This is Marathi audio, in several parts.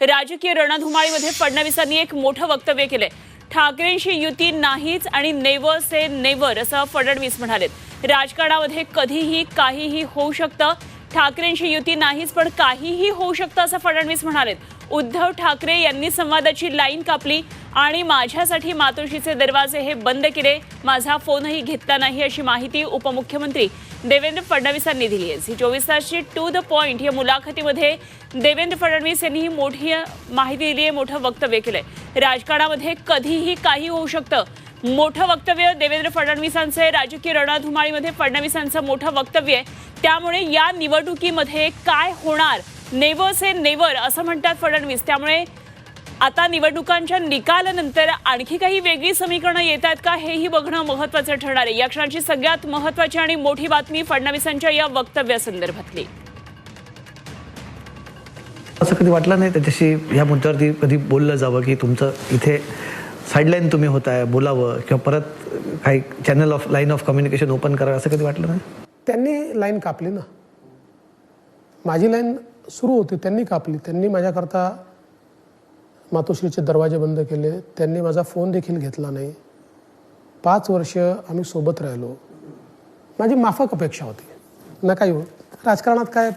राजकीय रणधुमाळीमध्ये फडणवीसांनी एक मोठं वक्तव्य केलंय. ठाकरेंशी युती नाहीच आणि नेवर से नेवर असं फडणवीस म्हणालेत. राजकारणामध्ये कधीही काहीही होऊ शकतं ठाकरेंची युती नाहीच पण काहीही होऊ शकतं असं फडणवीस म्हणाले उद्धव ठाकरे यांनी संवादाची लाईन कापली आणि माझ्यासाठी मातोश्रीचे दरवाजे हे बंद केले. माझा फोनही घेतला नाही अशी माहिती उपमुख्यमंत्री देवेंद्र फडणवीसांनी दिली आहे. झी चोवीस तासची टू द पॉइंट या मुलाखतीमध्ये देवेंद्र फडणवीस यांनी ही मोठी माहिती दिली आहे मोठं वक्तव्य केलंय. राजकारणामध्ये कधीही काही होऊ शकतं. मोठं वक्तव्य देवेंद्र फडणवीसांचं आहे. राजकीय रणधुमाळीमध्ये फडणवीसांचं मोठं वक्तव्य आहे. त्यामुळे या निवडणुकीमध्ये काय होणार? नेवर से नेवर असं म्हणतात फडणवीस. त्यामुळे आता निवडणुकांच्या निकालानंतर आणखी काही वेगळी समीकरणं येत आहेत का? हेही बघणं महत्वाचं ठरणार आहे. या क्षणाची सगळ्यात महत्वाची आणि मोठी बातमी फडणवीसांच्या या वक्तव्यासंदर्भातली. असं कधी वाटलं नाही त्याच्याशी? ह्या मुद्द्यावरती कधी बोललं जावं की तुमचं इथे साईडलाईन तुम्ही होताय बोलावं किंवा परत काही channel of line of communication open करावं असं कधी वाटलं नाही? त्यांनी लाईन कापली ना. माझी लाईन सुरू होती त्यांनी कापली. त्यांनी माझ्याकरता मातोश्रीचे दरवाजे बंद केले. त्यांनी माझा फोन देखील घेतला नाही. पाच वर्ष आम्ही सोबत राहिलो. माझी माफक अपेक्षा होती. ना येऊ राजकारणात काय?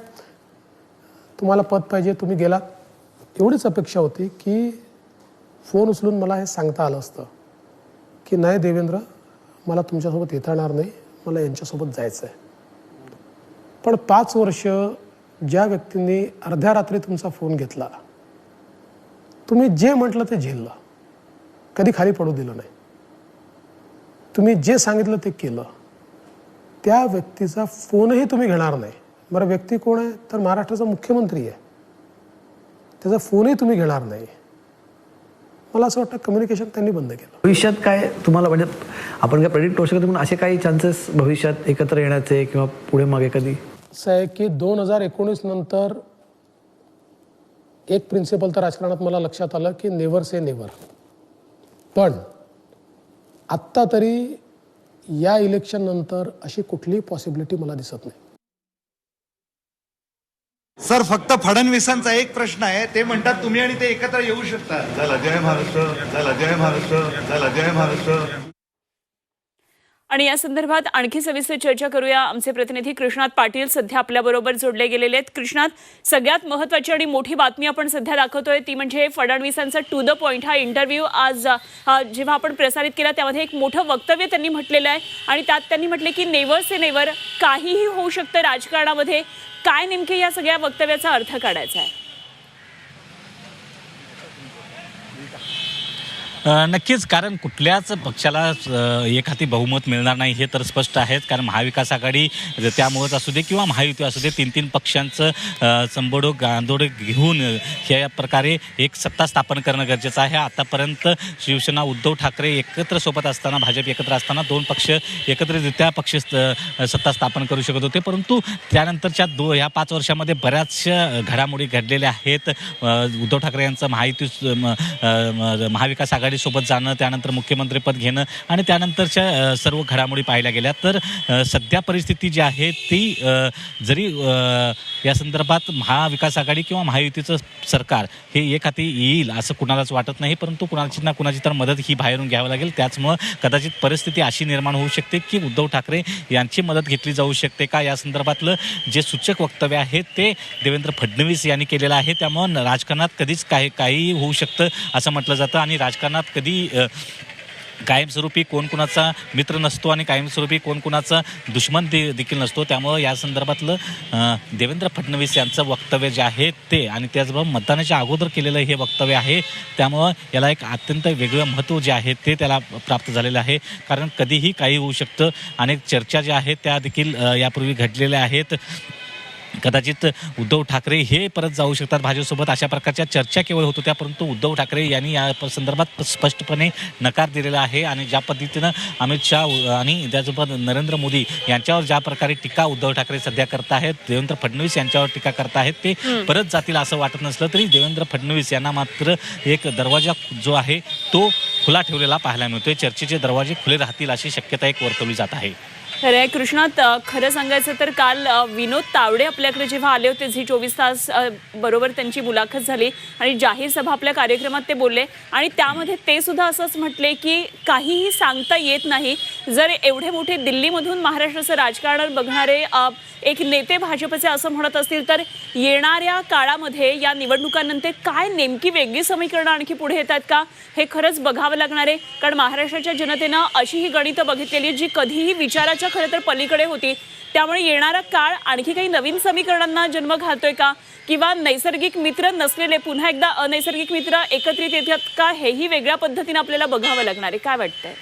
तुम्हाला पद पाहिजे तुम्ही गेलात एवढीच अपेक्षा होती की फोन उचलून मला हे सांगता आलं असतं की नाही देवेंद्र मला तुमच्यासोबत येता येणार नाही. मला यांच्यासोबत जायचं आहे पण पाच वर्ष ज्या व्यक्तींनी अर्ध्या रात्री तुमचा फोन घेतला तुम्ही जे म्हटलं ते झेललं. कधी खाली पडू दिलं नाही. तुम्ही जे सांगितलं ते केलं. त्या व्यक्तीचा फोनही तुम्ही घेणार नाही. बरं व्यक्ती कोण आहे? तर महाराष्ट्राचा मुख्यमंत्री आहे. त्याचा फोनही तुम्ही घेणार नाही. मला असं वाटतं कम्युनिकेशन त्यांनी बंद केलं. भविष्यात काय तुम्हाला म्हणजे आपण काय प्रेडिक्ट करू शकतो पण असे काही चान्सेस भविष्यात एकत्र येण्याचे किंवा पुढे मागे कधी? असं आहे की दोन हजार एकोणीस नंतर एक प्रिन्सिपल तर राजकारणात मला लक्षात आलं की नेव्हर से नेव्हर पण आत्ता तरी या इलेक्शन नंतर अशी कुठलीही पॉसिबिलिटी मला दिसत नाही. सर फक्त फडणवीसांचा एक प्रश्न आहे. ते म्हणतात तुम्ही आणि ते एकत्र येऊ शकतात चला जय महाराष्ट्र चला जय महाराष्ट्र चला जय महाराष्ट्र. आणि या संदर्भात आणखी सविस्तर चर्चा करूया. आमचे प्रतिनिधी कृष्णात पाटील सध्या आपल्याबरोबर जोडले गेलेले आहेत. कृष्णात सगळ्यात महत्वाची आणि मोठी बातमी आपण सध्या दाखवतोय ती म्हणजे फडणवीसांचा टू द पॉइंट हा इंटरव्ह्यू आज जेव्हा आपण प्रसारित केला त्यामध्ये एक मोठं वक्तव्य त्यांनी म्हटलेलं आहे. आणि त्यात त्यांनी म्हटले की नेवर से नेवर काहीही होऊ शकतं राजकारणामध्ये. काय नेमके या सगळ्या वक्तव्याचा अर्थ काढायचा आहे? नक्कीच कारण कुठल्याच पक्षाला एक हाती बहुमत मिळणार नाही हे तर स्पष्ट आहेच. कारण महाविकास आघाडी त्यामुळेच असू दे किंवा महायुती असू दे तीन तीन पक्षांचं संबोडो गांधोड घेऊन ह्या प्रकारे एक सत्ता स्थापन करणं गरजेचं आहे. आतापर्यंत शिवसेना उद्धव ठाकरे एकत्र सोबत असताना भाजप एकत्र असताना दोन पक्ष एकत्रितरित्या पक्ष सत्ता स्थापन करू शकत होते. परंतु त्यानंतरच्या दो ह्या पाच वर्षामध्ये बऱ्याचशा घडामोडी घडलेल्या आहेत. उद्धव ठाकरे यांचं महायुती महाविकास आघाडी सोबत जाणं त्यानंतर मुख्यमंत्रीपद घेणं आणि त्यानंतरच्या सर्व घडामोडी पाहायला गेल्या तर सध्या परिस्थिती जी आहे ती जरी या संदर्भात महाविकास आघाडी किंवा महायुतीचं सरकार हे एक हाती येईल असं कुणालाच वाटत नाही परंतु कुणाची ना कुणाची तर मदत ही बाहेरून घ्यावी लागेल. त्याचमुळं कदाचित परिस्थिती अशी निर्माण होऊ शकते की उद्धव ठाकरे यांची मदत घेतली जाऊ शकते का? या संदर्भातलं जे सूचक वक्तव्य आहे ते देवेंद्र फडणवीस यांनी केलेलं आहे. त्यामुळं राजकारणात कधीच काही काही होऊ शकतं असं म्हटलं जातं आणि राजकारणात कधी कायमस्वरूपी कोण कुणाचा मित्र नसतो आणि कायमस्वरूपी कोण कुणाचा दुश्मन दे देखील नसतो. त्यामुळं या संदर्भातलं देवेंद्र फडणवीस यांचं वक्तव्य जे आहे ते आणि त्याचबरोबर मतदानाच्या अगोदर केलेलं हे वक्तव्य आहे त्यामुळं याला एक अत्यंत वेगळं महत्त्व जे आहे ते त्याला प्राप्त झालेलं आहे. कारण कधीही काही होऊ शकतं. अनेक चर्चा ज्या आहेत त्या देखील यापूर्वी घडलेल्या आहेत. कदाचित उद्धव ठाकरे हे परत जाऊ शकतात भाजपसोबत. अशा प्रकारच्या चर्चा केवळ होत होत्या परंतु उद्धव ठाकरे यांनी या संदर्भात स्पष्टपणे नकार दिलेला आहे आणि ज्या पद्धतीनं अमित शहा आणि त्यासोबत नरेंद्र मोदी यांच्यावर ज्या प्रकारे टीका उद्धव ठाकरे सध्या करत आहेत देवेंद्र फडणवीस यांच्यावर टीका करत आहेत ते परत जातील असं वाटत नसलं तरी देवेंद्र फडणवीस यांना मात्र एक दरवाजा जो आहे तो खुला ठेवलेला पाहायला मिळतोय. चर्चेचे दरवाजे खुले राहतील अशी शक्यता एक वर्तवली जात आहे. खरं आहे कृष्णात खरं सांगायचं तर काल विनोद तावडे आपल्याकडे जेव्हा आले होते झी चोवीस तास बरोबर त्यांची मुलाखत झाली आणि जाहीर सभा आपल्या कार्यक्रमात ते बोलले आणि त्यामध्ये ते सुद्धा असंच म्हटले की काहीही सांगता येत नाही. जर एवढे मोठे दिल्लीमधून महाराष्ट्राचं राजकारण बघणारे एक नेते भाजपचे असं म्हणत असतील तर येणाऱ्या काळामध्ये या निवडणुकांनंतर काय नेमकी वेगळी समीकरणं आणखी पुढे येतात का? हे खरंच बघावं लागणार आहे. कारण महाराष्ट्राच्या जनतेनं अशी ही गणितं बघितलेली आहेत, जी कधीही विचाराच्या खरं तर पलीकडे होती. त्यामुळे येणारा काळ आणखी काही नवीन समीकरणांना जन्म घालतोय का? किंवा नैसर्गिक मित्र नसलेले पुन्हा एकदा अनैसर्गिक मित्र एकत्रित येतात का? हेही वेगळ्या पद्धतीने आपल्याला बघावं लागणार आहे. काय वाटतंय?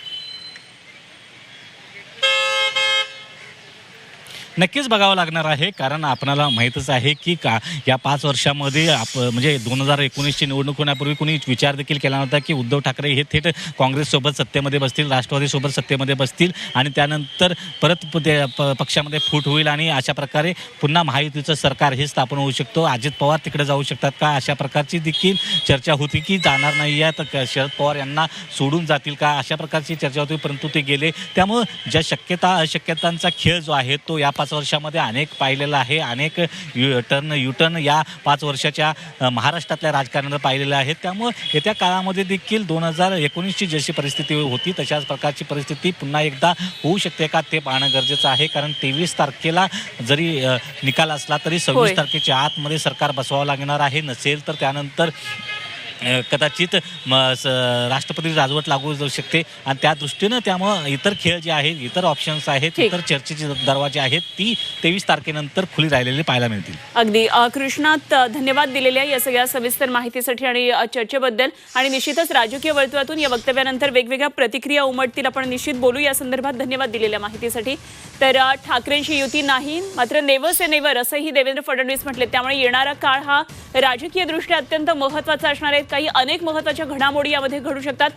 नक्कीच बघावं लागणार आहे कारण आपणाला माहीतच आहे की का या पाच वर्षामध्ये आप म्हणजे दोन हजार एकोणीसची निवडणूक होण्यापूर्वी कोणी विचार देखील केला नव्हता की उद्धव ठाकरे हे थेट काँग्रेससोबत सत्तेमध्ये बसतील राष्ट्रवादीसोबत सत्तेमध्ये बसतील आणि त्यानंतर परत प- ते प- पक्षामध्ये फूट होईल आणि अशा प्रकारे पुन्हा महायुतीचं सरकार हे स्थापन होऊ शकतो. अजित पवार तिकडे जाऊ शकतात का? अशा प्रकारची देखील चर्चा होती की जाणार नाही आहे तर शरद पवार यांना सोडून जातील का? अशा प्रकारची चर्चा होती परंतु ते गेले. त्यामुळं ज्या शक्यता अशक्यतांचा खेळ जो आहे तो या पाच वर्षामध्ये अनेक पाहिलेला आहे. अनेक यू टर्न युटर्न या पाच वर्षाच्या महाराष्ट्रातल्या राजकारणाला पाहिलेलं आहे त्यामुळं येत्या काळामध्ये देखील दोन हजार एकोणीसची जशी परिस्थिती होती तशाच प्रकारची परिस्थिती पुन्हा एकदा होऊ शकते का ते पाहणं गरजेचं आहे. कारण तेवीस तारखेला जरी निकाल असला तरी. सव्वीस तारखेच्या आतमध्ये सरकार बसवावं लागणार आहे. नसेल तर त्यानंतर कदाचित म, स, राष्ट्रपती राजवट लागू जाऊ शकते. आणि त्या दृष्टीनं त्यामुळं इतर खेळ जे आहेत इतर ऑप्शन्स आहेत. इतर चर्चेचे दरवाजे आहेत ती तेवीस तारखेनंतर खुली राहिलेली पाहायला मिळतील. अगदी. कृष्णात धन्यवाद दिलेल्या या सगळ्या सविस्तर माहितीसाठी आणि चर्चेबद्दल. आणि निश्चितच राजकीय वर्तुळातून या वक्तव्यानंतर वेगवेगळ्या प्रतिक्रिया उमटतील आपण निश्चित बोलू. या संदर्भात धन्यवाद दिलेल्या माहितीसाठी. तर ठाकरेंची युती नाही मात्र नेवर से नेवर असंही देवेंद्र फडणवीस म्हटले. त्यामुळे येणारा काळ हा राजकीय दृष्ट्या अत्यंत महत्त्वाचा असणार आहे. काही अनेक महत्त्वाच्या घडामोडी यामध्ये घडू शकतात.